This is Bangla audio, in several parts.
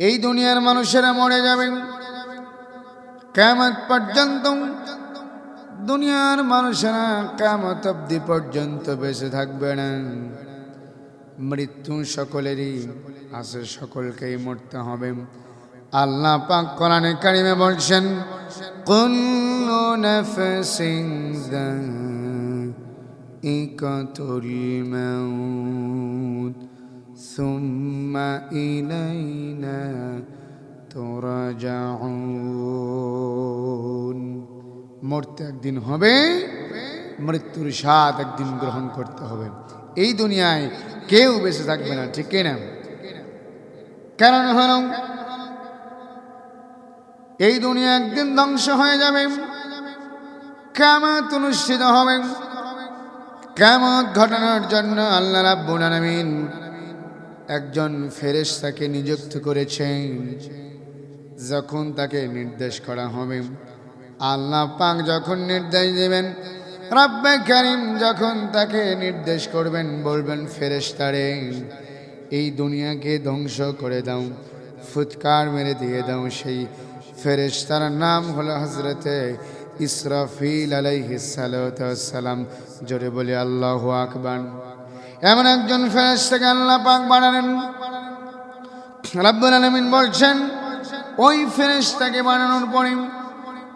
এই দুনিয়ার মানুষেরা মরে যাবে। কেমন পর্যন্ত দুনিয়ার মানুষেরা কেমত অব্দি পর্যন্ত বেঁচে থাকবে না। মৃত্যু সকলেরই আছে, সকলকেই মরতে হবে। আল্লাহ পাক কোরআনে কারিমে বলছেন নাফসিন যায়িকাতুল মাউত। সুম্মা ইলাইনা তুরাজাউন মরতে একদিন হবে, মৃত্যুর স্বাদ একদিন গ্রহণ করতে হবে। এই দুনিয়ায় কেউ বেঁচে থাকবে না, ঠিক না কারণ হল এই দুনিয়া একদিন ধ্বংস হয়ে যাবে। কামাত অনুষ্ঠিত হবে। কামত ঘটনার জন্য আল্লাহ রাব্বুল আলামিন একজন ফেরেশতাকে নিযুক্ত করেছেন যখন তাকে নির্দেশ করা হবে। আল্লাহ পাক যখন নির্দেশ দেবেন, রব্বে করিম যখন তাকে নির্দেশ করবেন, বলবেন, ফেরেশতারে, এই দুনিয়াকে ধ্বংস করে দাও, ফুৎকার মেরে দিয়ে দাও। সেই ফেরেশতার নাম হলো হজরতে ইসরাফিল আলাইহিসালাম জোরে বলি, আল্লাহ আকবার। এমন একজন ফেরেশতাকে আল্লাহ পাক বানালেন। রাব্বুল আলামিন বলছেন, ওই ফেরেশতাকে বানানোর পরে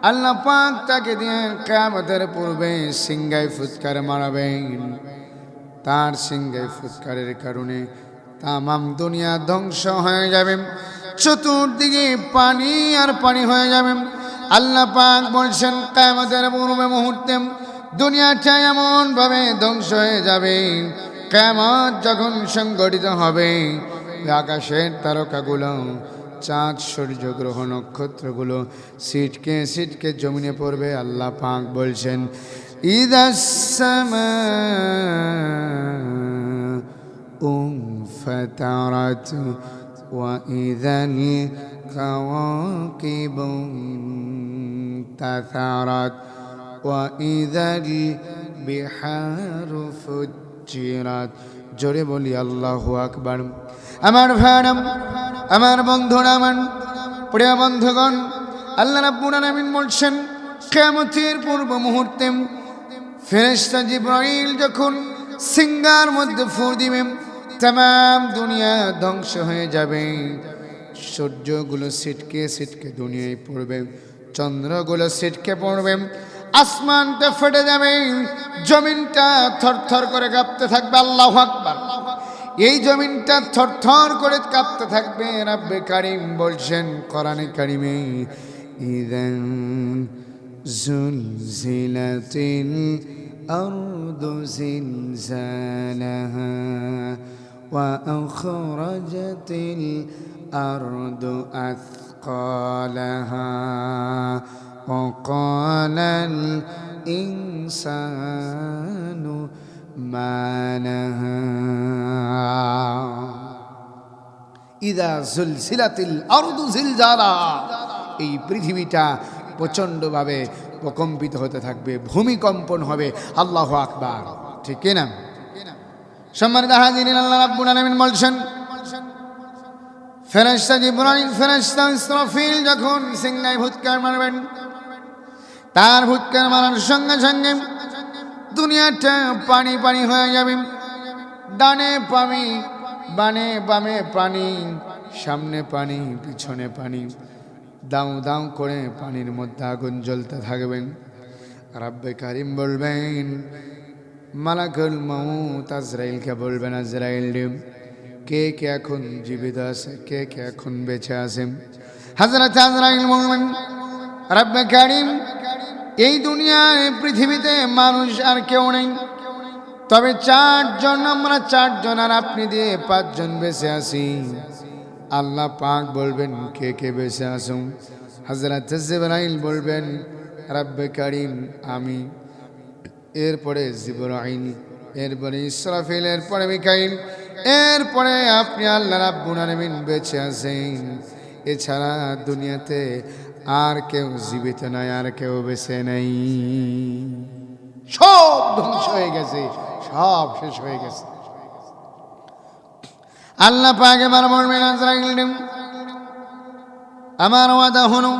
আল্লাহ পাক তাকে দিয়ে কিয়ামতের পূর্বে সিংগায় ফুৎকার মারাবেন। তার সিংগায় ফুৎকারের কারণে তামাম দুনিয়া ধ্বংস হয়ে যাবে। চতুর্দিকে পানি আর পানি হয়ে যাবে। আল্লাহ পাক বলছেন, কিয়ামতের পূর্বে মুহূর্তে দুনিয়াটা এমনভাবে ধ্বংস হয়ে যাবে কেমন যখন সংগঠিত হবে আকাশের তারকাগুলো চাঁদ সূর্য গ্রহ নক্ষত্রগুলো সিটকে সিটকে জমিনে পড়বে আল্লাহ পাক বলছেন ইদাসমা উম ফতারাত وإذا الكواكب انتثرت وإذا البحار فجرت জোরে বলি আল্লাহ আকবার। আমার ভাড়াম আমার বন্ধুরা আমার প্রিয় বন্ধুগণ, আল্লাহ রাব্বুল আলামিন বলছেন, কিয়ামতের পূর্ব মুহূর্তে ফেরেশতা জিব্রাইল যখন সিঙ্গার মধ্যে ফু দিবেন তাম দুনিয়া ধ্বংস হয়ে যাবে। সূর্যগুলো সিটকে সিটকে দুনিয়ায় পড়বে, চন্দ্রগুলো সিটকে পড়বে আসমানটা ফেটে যাবে জমিনটা থরথর করে কাঁপতে থাকবে আল্লাহ আকবার এই জমিনটা থরথর করে কাঁপতে থাকবে রাব্বে কারিম বলছেন কোরআনে কারিমে ইদান জুলজিলাতিল الأرض زلزالها وأخرجت الأرض أثقالها وقال الإنسان ما لها ইদা জুলসিলাতিল আরদু জিলজালা এই পৃথিবীটা প্রচণ্ডভাবে প্রকম্পিত হতে থাকবে ভূমিকম্পন হবে আল্লাহ আকবার ঠিক না সম্মানিত হাজির আল্লাহ রাব্বুল আলামিন বলছেন ফেরেশতা জিবরাইল ফেরেশতা ইসরাফিল যখন সিংহায় ভূতকার মারবেন তার ভূতকার মারার সঙ্গে সঙ্গে দুনিয়াটা পানি পানি হয়ে যাবে। ডানে পামি বানে বামে পানি, সামনে পানি, পিছনে পানি, দাউ দাউ করে পানির মধ্যে আগুন জ্বলতে থাকবেন রাব্বে কারিম বলবেন, মালাকুল মৌত আজরাইলকে বলবেন, আজরাইল কে কে এখন জীবিত আছে, কে কে এখন বেঁচে আছে? হাজরত আজরাইল বলবেন রাব্বে কারিম, এই দুনিয়ায় পৃথিবীতে মানুষ আর কেউ নেই। তবে চারজন, আমরা চারজন আর আপনি দিয়ে পাঁচজন বেঁচে আছি। আল্লাহ পাক বলবেন, কে কে বেঁচে আসুন হাজরত জিবরাইল বলবেন, রাব্বে কারিম, আমি। এরপরে জিবরাইল, এরপরে ইসরাফিল, এরপরে মিকাইল, এরপরে আপনি আল্লাহ রাব্বুল আলামিন বেঁচে আছেন। এছাড়া দুনিয়াতে আর কেউ জীবিত নাই, আর কেউ বেঁচে নেই। সব ধ্বংস হয়ে গেছে, সব শেষ হয়ে গেছে। আল্লাহ পাকে বলবেন আজরাইল আমার ওয়াদা হলো,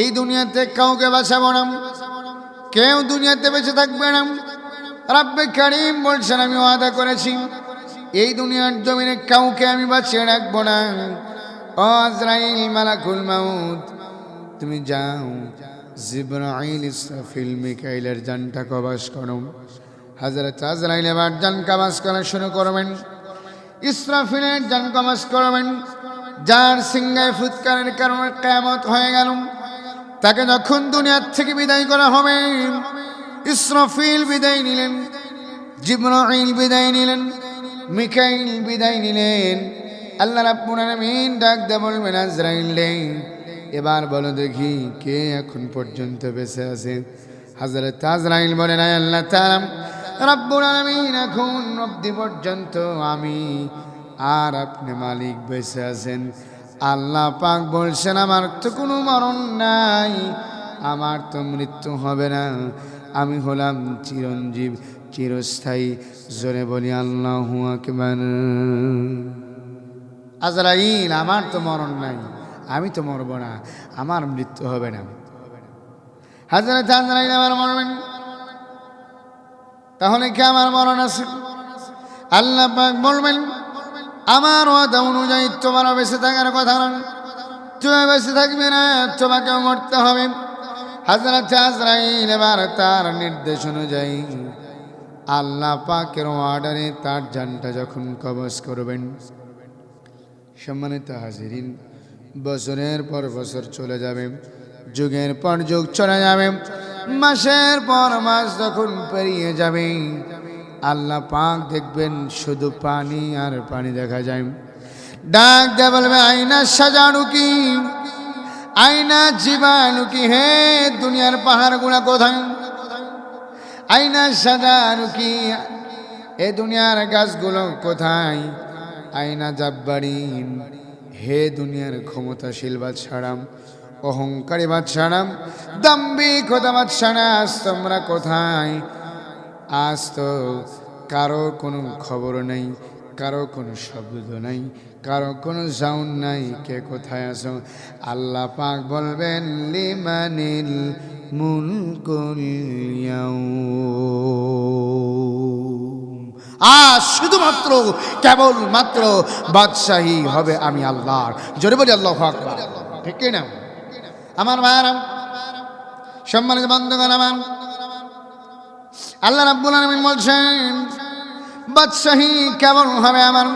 এই দুনিয়াতে কাউকে বাঁচাবো না। কেউ দুনিয়াতে বেঁচে থাকবে না। রাব্বে কারিম বলছেন, আমি ওয়াদা করেছি, এই দুনিয়ার জমিনে কাউকে আমি বাঁচিয়ে রাখব না। আজরাইল মালাকুল মাউত। তুমি যাও, জিব্রাইল ইসরাফিল, মিকাইলের জানটা কবাস করো। হাজরত আজরাইল এবার জান কাবাস করা শুরু করবেন। ইসরাফিলের জান কাবাস করবেন। যার সিংহায় ফুৎকারের কারণে কেমত হয়ে গেল। তাকে যখন দুনিয়ার থেকে বিদায় করা হবে, ইসরাফিল বিদায় নিলেন, জিব্রাইল বিদায় নিলেন, মিকাইল বিদায় নিলেন। আল্লাহ রাব্বুল আলামিন ডাক দে বলবেন, আজরাইল, এবার বলো দেখি কে এখন পর্যন্ত বেঁচে আছে। হযরত আজরাইল আয় আল্লাহ তাআলা রাব্বুল আলামিন, এখন অবধি পর্যন্ত আমি আর আপনি মালিক বেঁচে আছেন। আল্লাহ পাক বলছেন, আমার তো কোনো মরণ নাই, আমার তো মৃত্যু হবে না। আমি হলাম চিরঞ্জীব, চিরস্থায়ী। জোরে বলি, আল্লাহ আকবার। আজরাইল, আমার তো মরণ নাই, আমি তো মরব না, আমার মৃত্যু হবে না। আমার মরবেন তাহলে কি আমার মরণ আছে? আল্লাহ বলবেন, আমার ওয়াদা অনুযায়ী তোমার বেঁচে থাকার কথা না তুমি বেঁচে থাকবে না, তোমাকেও মরতে হবে। হাজরাত আজরাইল এবার তার নির্দেশ অনুযায়ী আল্লাহ পাকের অর্ডারে তার জানটা যখন কবজ করবেন সম্মানিত হাজিরিন, বছরের পর বছর চলে যাবে, যুগের পর যুগ চলে যাবে, মাসের পর মাস যখন পেরিয়ে যাবে, আল্লাহ পাক দেখবেন শুধু পানি আর পানি দেখা যায়। ডাক দিয়ে বলবে, আয়না সাজানো কি? আয়না জীবাণু কি হে? দুনিয়ার পাহাড়গুলা কোথায়? আয়না সাজানো কি? এ দুনিয়ার গাছগুলো কোথায়? আয়না জাব্বারিন। হে দুনিয়ার ক্ষমতাশীল বাদশারাম, অহংকারী বাদশারাম দাম্বি খোদা বাদশারা তোমরা কোথায়? আজ তো কারও কোনো খবর নেই, কারও কোনো শব্দ নাই, কারও কোনো সাউন্ড নাই, কে কোথায় আছো? আল্লাহ পাক বলবেন, লিমানিল মুলকুল ইয়াউম। আজ শুধুমাত্র কেবল মাত্র বাদশাহী হবে আমি আল্লাহর। জোরে বলি আল্লাহ আকবার। ঠিক না আমার ভাইয়ারাম সম্মানিত বন্ধুগণ আমার। আল্লাহ রাব্বুল আলামিন বলছেন, বাদশাহী কেমন হবে আমার।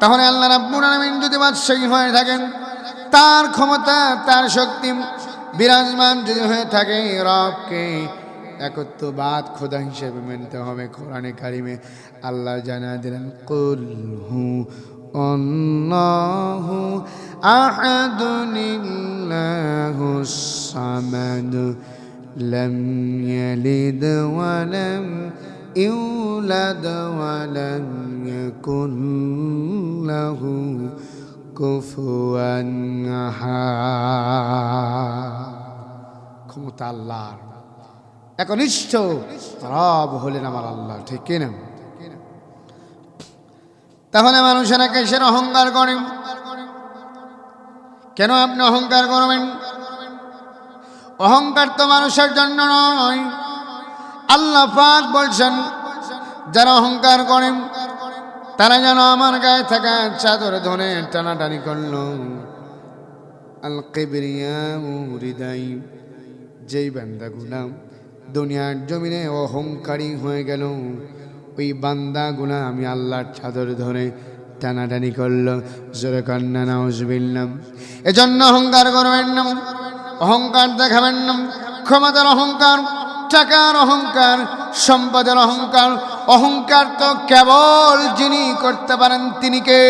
তাহলে আল্লাহ রাব্বুল আলামিন যদি বাদশাহী হয়ে থাকেন, তার ক্ষমতা, তার শক্তি বিরাজমান যদি হয়ে থাকে রবকে একত্ববাদ খোদা হিসেবে মানতে হবে কোরআনে কারিমে আল্লাহ জানা দিলেন কুল হু অল্লাহু আহাদুনিল্লাহু সামাদ لم يلد ولم يولد ولم يكن له كفوا أحد ক্ষমতা আল্লাহর একনিষ্ঠ, রব হলেন আমার আল্লাহ, ঠিক কিনা তাহলে মানুষেরা কেসের অহংকার করেন কেন আপনি অহংকার করবেন? অহংকার তো মানুষের জন্য নয়। আল্লাহ পাক বলছেন, যারা অহংকার করেন তারা যেন আমার গায়ে থাকা চাদর ধরে টানাটানি করল। আল কেবরিয়া যেই বান্দাগুলা দুনিয়ার জমিনে অহংকারী হয়ে গেল। ওই বান্দাগুলা আমি আল্লাহর চাদর ধরে টানাটানি করল। জোরে কান্না নাউজবিল্লাম এজন্য অহংকার করবেন না। অহংকার দেখাবেন না। ক্ষমতার অহংকার, টাকার অহংকার, সম্পদের অহংকার। অহংকার তো কেবল যিনি করতে পারেন তিনি কে?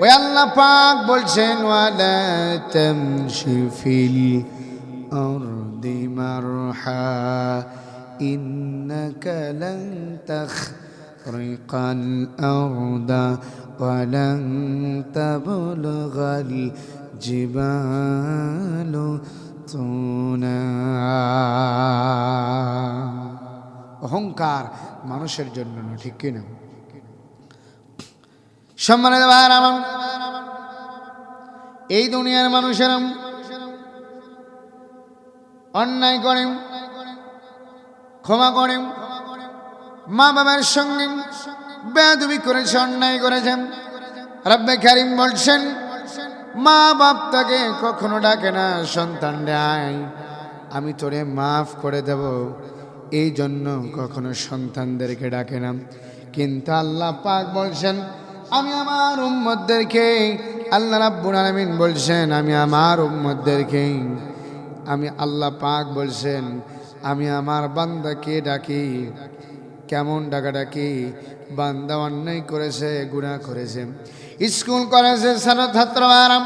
ওই আল্লাহ পাক বলছেন, ওয়ালা তামশি ফিল আরদি মারহা ইন্নাকা লান তাখরিকাল আরদা ولن تبلغ الجبال طولا অহংকার মানুষের জন্য না ঠিক কিনা সম্মানিত ভাইয়ের আমার এই দুনিয়ার মানুষেরা অন্যায় করেন, ক্ষমা করেন, মা বাবার সঙ্গে বেদবি করেছে, অন্যায় করেছেন। রব্বে কারিম বলছেন, মা বাপ তাকে কখনো ডাকে না, সন্তান ডাই আমি তোরে মাফ করে দেব, এই জন্য কখনো সন্তানদেরকে ডাকে না। কিন্তু আল্লাহ পাক বলছেন, আমি আমার উম্মতদেরকে, আল্লাহ রাব্বুল আলামিন বলছেন, আমি আমার উম্মতদেরকে আমি আল্লাহ পাক বলছেন, আমি আমার বান্দাকে ডাকি। কেমন ডাকা ডাকি বান্দা অন্যায় করেছে গুণা করেছে। স্কুল কলেজে ছাত্র আরাম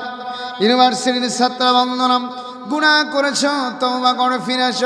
ইউনিভার্সিটির ছাত্র বন্ধনম গুণা করেছ তোমা করে ফিরেছ